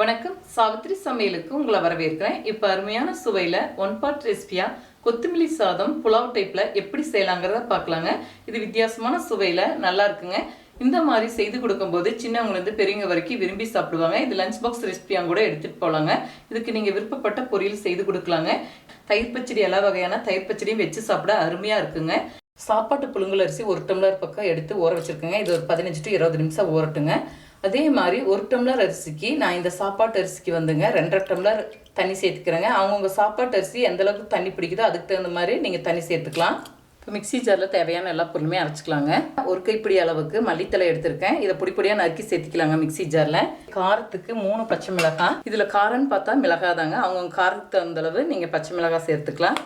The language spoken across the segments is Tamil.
வணக்கம். சாவித்ரி சமையலுக்கு உங்களை வரவேற்கிறேன். இப்போ அருமையான சுவையில் ஒன் பார்ட் ரெசிபியாக கொத்தமல்லி சாதம் புலாவ் டைப்பில் எப்படி செய்யலாங்கிறத பார்க்கலாங்க. இது வித்தியாசமான சுவையில் நல்லா இருக்குங்க. இந்த மாதிரி செய்து கொடுக்கும்போது சின்னவங்கலேருந்து பெரியவங்க வரைக்கும் விரும்பி சாப்பிடுவாங்க. இது லஞ்ச் பாக்ஸ் ரெசிபியாக கூட எடுத்துகிட்டு போகலாங்க இதுக்கு நீங்கள் விருப்பப்பட்ட பொரியல் செய்து கொடுக்கலாங்க. தயிர் பச்சடி எல்லா வகையான தயிர் பச்சடியும் வச்சு சாப்பிட அருமையாக இருக்குங்க. சாப்பாட்டு புழுங்கல் அரிசி ஒரு டம்ளர் பக்கம் எடுத்து ஊற வச்சுருக்கேங்க. இது ஒரு பதினஞ்சு டு இருபது நிமிஷம் ஊறட்டுங்க. அதே மாதிரி ஒரு டம்ளர் அரிசிக்கு நான் இந்த சாப்பாட்டு அரிசிக்கு வந்துங்க ரெண்டரை டம்ளர் தண்ணி சேர்த்துக்கிறேங்க. அவங்கவுங்க சாப்பாட்டு அரிசி எந்த அளவுக்கு தண்ணி பிடிக்குதோ அதுக்கு தகுந்த மாதிரி நீங்கள் தண்ணி சேர்த்துக்கலாம். இப்போ மிக்ஸி ஜாரில் தேவையான எல்லா பொருளுமே அரைச்சிக்கலாங்க. ஒரு கைப்பிடி அளவுக்கு மல்லித்தலை எடுத்திருக்கேன். இதை பொடி நறுக்கி சேர்த்துக்கலாங்க மிக்ஸி ஜாரில். காரத்துக்கு மூணு பச்சை மிளகாய். இதில் காரம்னு பார்த்தா மிளகாய் தாங்க அவங்கவுங்க காரத்துக்கு தகுந்த அளவு நீங்கள் பச்சை மிளகாய் சேர்த்துக்கலாம்.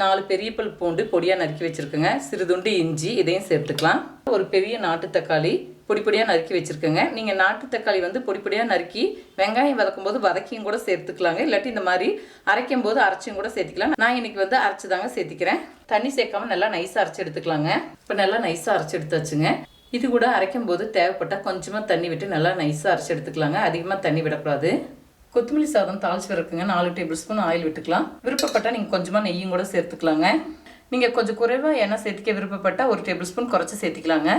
நாலு பெரிய பல் பூண்டு பொடியாக நறுக்கி வச்சுருக்கேங்க. சிறுதுண்டு இஞ்சி இதையும் சேர்த்துக்கலாம். ஒரு பெரிய நாட்டு தக்காளி பொடி பொடியாக நறுக்கி வச்சுருக்கேங்க. நீங்கள் நாட்டு தக்காளி வந்து பொடி பொடியாக நறுக்கி வெங்காயம் வதக்கும் போது வதக்கியும் கூட சேர்த்துக்கலாங்க. இல்லாட்டி இந்த மாதிரி அரைக்கும் போது அரைச்சியும் கூட சேர்த்துக்கலாம். நான் இன்னைக்கு வந்து அரைச்சி தாங்க சேர்த்திக்கிறேன். தண்ணி சேர்க்காம நல்லா நைஸாக அரைச்சி எடுத்துக்கலாங்க. இப்போ நல்லா நைஸாக அரைச்சி எடுத்தாச்சுங்க. இது கூட அரைக்கும் போது தேவைப்பட்டால் கொஞ்சமாக தண்ணி விட்டு நல்லா நைஸாக அரைச்சி எடுத்துக்கலாங்க. அதிகமாக தண்ணி விடக்கூடாது. கொத்தமல்லி சாதம் தாளிச்சு இருக்குங்க நாலு டேபிள் ஸ்பூன் ஆயில் விட்டுக்கலாம். விருப்பப்பட்டால் நீங்கள் கொஞ்சமாக நெய்யும் கூட சேர்த்துக்கலாங்க. நீங்கள் கொஞ்சம் குறைவாக எண்ணெய் சேர்த்துக்க விருப்பப்பட்டால் ஒரு டேபிள் ஸ்பூன் குறைச்சி சேர்த்துக்கலாங்க.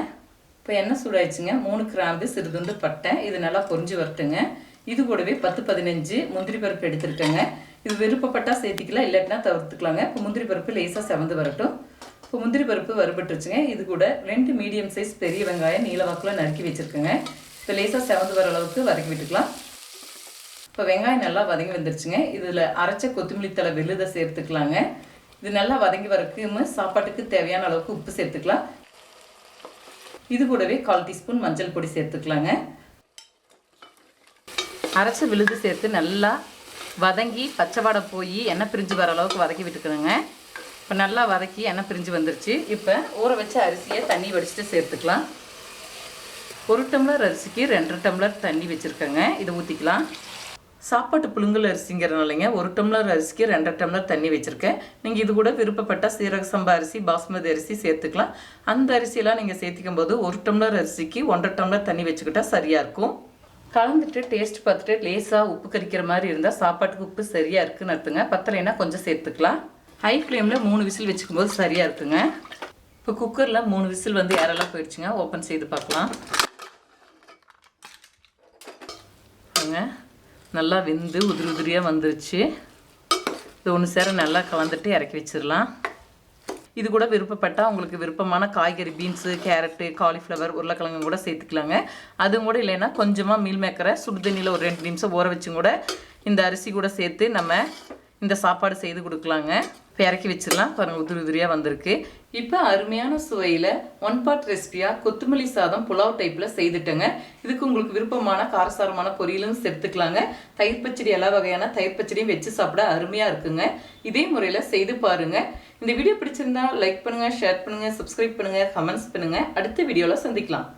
இப்போ எண்ணெய் சூடாயிடுச்சுங்க. மூணு கிராம்பு சிறுதுண்டு பட்டை. இது நல்லா பொறிஞ்சு வரட்டுங்க. இது கூடவே பத்து பதினஞ்சு முந்திரி பருப்பு எடுத்துருக்கேங்க. இது விருப்பப்பட்டால் சேர்த்திக்கலாம் இல்லாட்டினா தவிர்த்துக்கலாங்க. இப்போ முந்திரி பருப்பு லேசாக செவந்து வரட்டும். இப்போ முந்திரி பருப்பு வறுபட்டுருச்சுங்க. இது கூட ரெண்டு மீடியம் சைஸ் பெரிய வெங்காயம் நீளவாக்கில் நறுக்கி வச்சுருக்கேங்க. இப்போ லேசாக செவந்து வர அளவுக்கு வதக்கி விட்டுக்கலாம். இப்போ வெங்காயம் நல்லா வதங்கி வந்துருச்சுங்க. இதில் அரைச்ச கொத்தமல்லி தலை வெளுதை சேர்த்துக்கலாங்க. இது நல்லா வதங்கி வரக்குமே சாப்பாட்டுக்கு தேவையான அளவுக்கு உப்பு சேர்த்துக்கலாம். இது கூடவே கால் டீஸ்பூன் மஞ்சள் பொடி சேர்த்துக்கலாங்க. அரைச்ச விழுது சேர்த்து நல்லா வதங்கி பச்சை வாடை போய் எண்ணெய் பிரிஞ்சு வர அளவுக்கு வதக்கி விட்டுக்கிறேங்க இப்போ நல்லா வதக்கி எண்ணெய் பிரிஞ்சு வந்துருச்சு. இப்போ ஊற வச்ச அரிசியை தண்ணி வடிச்சிட்டு சேர்த்துக்கலாம். ஒரு டம்ளர் அரிசிக்கு ரெண்டு டம்ளர் தண்ணி வச்சுருக்கேங்க. இதை ஊற்றிக்கலாம் சாப்பாட்டு புழுங்கல் அரிசிங்கிறனாலங்க ஒரு டம்ளர் அரிசிக்கு ரெண்டரை டம்ளர் தண்ணி வச்சுருக்கேன். நீங்கள் இது கூட விருப்பப்பட்டால் சீரக சம்பா அரிசி பாஸ்மதி அரிசி சேர்த்துக்கலாம். அந்த அரிசியெல்லாம் நீங்கள் சேர்த்திக்கும் போது ஒரு டம்ளர் அரிசிக்கு ஒன்றரை டம்ளர் தண்ணி வச்சுக்கிட்டா சரியாக இருக்கும். கலந்துட்டு டேஸ்ட் பார்த்துட்டு லேசாக உப்பு கறிக்கிற மாதிரி இருந்தால் சாப்பாட்டுக்கு உப்பு சரியாக இருக்குன்னு அர்த்தங்க. பத்தலைன்னா கொஞ்சம் சேர்த்துக்கலாம். ஹை ஃப்ளேமில் மூணு விசில் வச்சுக்கும் போது சரியாக இருக்குங்க. இப்போ குக்கரில் மூணு விசில் வந்து ஏரெல்லாம் போயிடுச்சுங்க. ஓப்பன் செய்து பார்க்கலாம். நல்லா வெந்து உதிரி உதிரியாக வந்துருச்சு. இது ஒன்று சேர நல்லா கலந்துட்டு இறக்கி வச்சிடலாம். இது கூட விருப்பப்பட்டால் உங்களுக்கு விருப்பமான காய்கறி பீன்ஸு கேரட்டு காலிஃப்ளவர் உருளைக்கிழங்கு கூட சேர்த்துக்கலாங்க. அதுவும் கூட இல்லைன்னா கொஞ்சமாக மீல் மேக்கரை சுடுதண்ணியில் ஒரு ரெண்டு நிமிஷம் ஊற வச்சும் கூட இந்த அரிசி கூட சேர்த்து நம்ம இந்த சாப்பாடு செய்து கொடுக்கலாங்க. இறக்கி வச்சிடலாம். பாருங்கள் உதிரி உதிரியாக வந்திருக்கு. இப்போ அருமையான சுவையில் ஒன் பார்ட் ரெசிபியாக கொத்தமல்லி சாதம் புலாவ் டைப்பில் செய்துட்டேங்க. இதுக்கு உங்களுக்கு விருப்பமான காரசாரமான பொரியலும் சேர்த்துக்கலாங்க தயிர் பச்சடி எல்லா வகையான தயிர் பச்சடியும் வச்சு சாப்பிட அருமையாக இருக்குங்க. இதே முறையில் செய்து பாருங்கள் இந்த வீடியோ பிடிச்சிருந்தா லைக் பண்ணுங்கள் ஷேர் பண்ணுங்கள் சப்ஸ்கிரைப் பண்ணுங்கள் கமெண்ட்ஸ் பண்ணுங்கள் அடுத்த வீடியோவில் சந்திக்கலாம்.